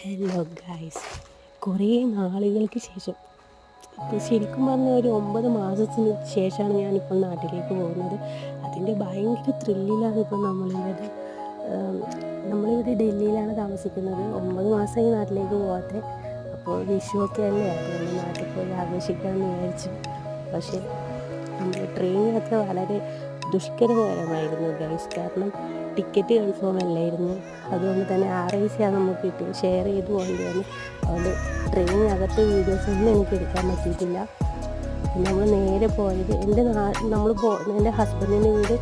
Hello guys കുറേ നാളുകൾക്ക് ശേഷം. ശരിക്കും പറഞ്ഞാൽ ഒരു ഒമ്പത് മാസത്തിന് ശേഷമാണ് ഞാനിപ്പോൾ നാട്ടിലേക്ക് പോകുന്നത്. അതിന്റെ ഭയങ്കര ത്രില്ലിലാണ് ഇപ്പോൾ നമ്മളിവിടെ നമ്മളിവിടെ ഡൽഹിയിലാണ് താമസിക്കുന്നത്. ഒമ്പത് മാസമായി നാട്ടിലേക്ക് പോകാത്തെ അപ്പോൾ വിഷുവൊക്കെ അല്ലേ? അതുകൊണ്ട് നാട്ടിൽ പോയി ആഘോഷിക്കാമെന്ന് വിചാരിച്ചു. പക്ഷേ നമ്മുടെ ട്രെയിൻ യാത്ര വളരെ ദുഷ്കരകരമായിരുന്നു ഗൈസ് കാരണം ടിക്കറ്റ് കൺഫേം അല്ലായിരുന്നു. അതുകൊണ്ട് തന്നെ ആർ ഐ ആ നമുക്ക് കിട്ടിയത് ഷെയർ ചെയ്ത് പോകേണ്ടി വന്നു അതുകൊണ്ട് ട്രെയിനിനകത്തെ വീഡിയോസ് ഒന്നും എനിക്ക് എടുക്കാൻ പറ്റിയിട്ടില്ല. നമ്മൾ നേരെ പോയത് എന്റെ നാ നമ്മൾ പോ എന്റെ ഹസ്ബൻഡിന്റെ വീട്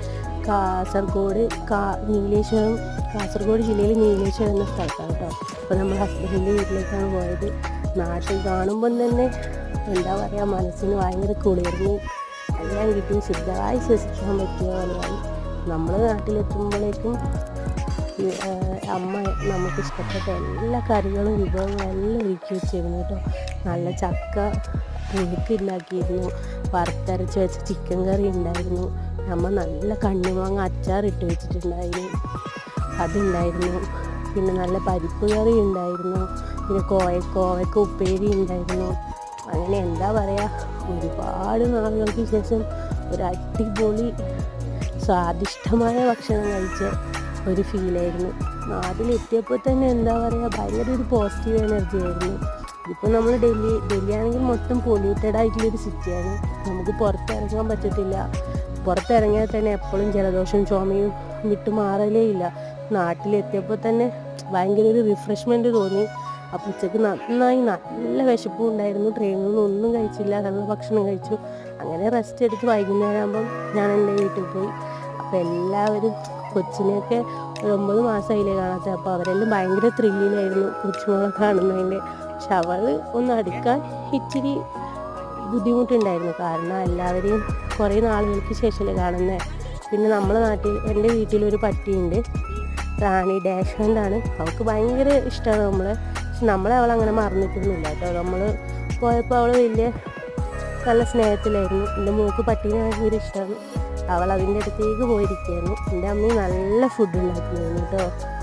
കാസർഗോഡ് കാ നീലേശ്വരം കാസർഗോഡ് ജില്ലയിൽ നീലേശ്വരം എന്ന സ്ഥലത്താണ് കേട്ടോ. അപ്പോൾ നമ്മൾ ഹസ്ബൻഡിന്റെ വീട്ടിലേക്കാണ് പോയത്. നാട്ടിൽ കാണുമ്പം തന്നെ എന്താ പറയുക മനസ്സിന് ഭയങ്കര കുളിർന്നു എല്ലാം കിട്ടും ശുദ്ധമായി ശ്വസിക്കാൻ പറ്റിയ പോലെയാണ് നമ്മൾ നാട്ടിലെത്തുമ്പോഴേക്കും അമ്മ നമുക്ക് ഇഷ്ടപ്പെട്ട എല്ലാ കറികളും വിഭവങ്ങളും എല്ലാം ഒരുക്കി വെച്ചിരുന്നു കേട്ടോ. നല്ല ചക്ക പുഴുക്ക് ഉണ്ടാക്കിയിരുന്നു വറുത്തരച്ച് വെച്ച ചിക്കൻ കറി ഉണ്ടായിരുന്നു. അമ്മ നല്ല കണ്ണിമാങ്ങ അച്ചാർ ഇട്ട് വെച്ചിട്ടുണ്ടായിരുന്നു അതുണ്ടായിരുന്നു. പിന്നെ നല്ല പരിപ്പ് കറി ഉണ്ടായിരുന്നു പിന്നെ കോയ കോവയ്ക്ക് ഉപ്പേരി ഉണ്ടായിരുന്നു. അങ്ങനെ എന്താ പറയുക ഒരുപാട് നാളുകൾക്ക് ശേഷം ഒരു അടിപൊളി സ്വാദിഷ്ടമായ ഭക്ഷണം കഴിച്ച ഒരു ഫീലായിരുന്നു. നാട്ടിലെത്തിയപ്പോൾ തന്നെ എന്താ പറയുക ഭയങ്കര ഒരു പോസിറ്റീവ് എനർജി ആയിരുന്നു. ഇപ്പോൾ നമ്മൾ ഡൽഹി ഡൽഹി ആണെങ്കിൽ മൊത്തം പൊല്യൂട്ടഡ് ആയിട്ടുള്ളൊരു സിറ്റിയാണ് നമുക്ക് പുറത്തിറങ്ങാൻ പറ്റത്തില്ല. പുറത്തിറങ്ങിയാൽ തന്നെ എപ്പോഴും ജലദോഷം ചുമയും വിട്ടു മാറലേ ഇല്ല. നാട്ടിലെത്തിയപ്പോൾ തന്നെ ഭയങ്കര ഒരു റിഫ്രഷ്മെന്റ് തോന്നി. അപ്പോൾ ഉച്ചയ്ക്ക് നന്നായി നല്ല വിശപ്പും ഉണ്ടായിരുന്നു. ട്രെയിനിൽ നിന്ന് ഒന്നും കഴിച്ചില്ല. നല്ല ഭക്ഷണം കഴിച്ചു. അങ്ങനെ റെസ്റ്റ് എടുത്ത് വൈകുന്നേരം ആകുമ്പം ഞാൻ എന്റെ വീട്ടിൽ പോയി. അപ്പോൾ എല്ലാവരും കൊച്ചിനെയൊക്കെ ഒരു ഒമ്പത് മാസമായില്ലേ കാണാത്ത. അപ്പോൾ അവരെല്ലാം ഭയങ്കര ത്രില്ലിലായിരുന്നു കൊച്ചുമോളെ കാണുന്നതിന്റെ. പക്ഷെ അവൾ ഒന്ന് അടുക്കാൻ ഇച്ചിരി ബുദ്ധിമുട്ടുണ്ടായിരുന്നു. കാരണം എല്ലാവരെയും കുറേ നാളുകൾക്ക് ശേഷമല്ലേ കാണുന്നത് പിന്നെ നമ്മുടെ നാട്ടിൽ എന്റെ വീട്ടിലൊരു പട്ടിയുണ്ട്. റാണി ഡാഷ് അവൾക്ക് ഭയങ്കര ഇഷ്ടമാണ് നമ്മളെ പക്ഷെ നമ്മളെ അവൾ അങ്ങനെ മറന്നിട്ടൊന്നുമില്ല കേട്ടോ. നമ്മൾ പോയപ്പോൾ അവൾ വലിയ നല്ല സ്നേഹത്തിലായിരുന്നു. എന്റെ മൂക്ക് പട്ടീനെ ഭയങ്കര ഇഷ്ടമാണ്. അവൾ അതിന്റെ അടുത്തേക്ക് പോയിരിക്കുകയായിരുന്നു. എന്റെ അമ്മയും നല്ല ഫുഡ് ഉണ്ടാക്കിയിരുന്നു കേട്ടോ.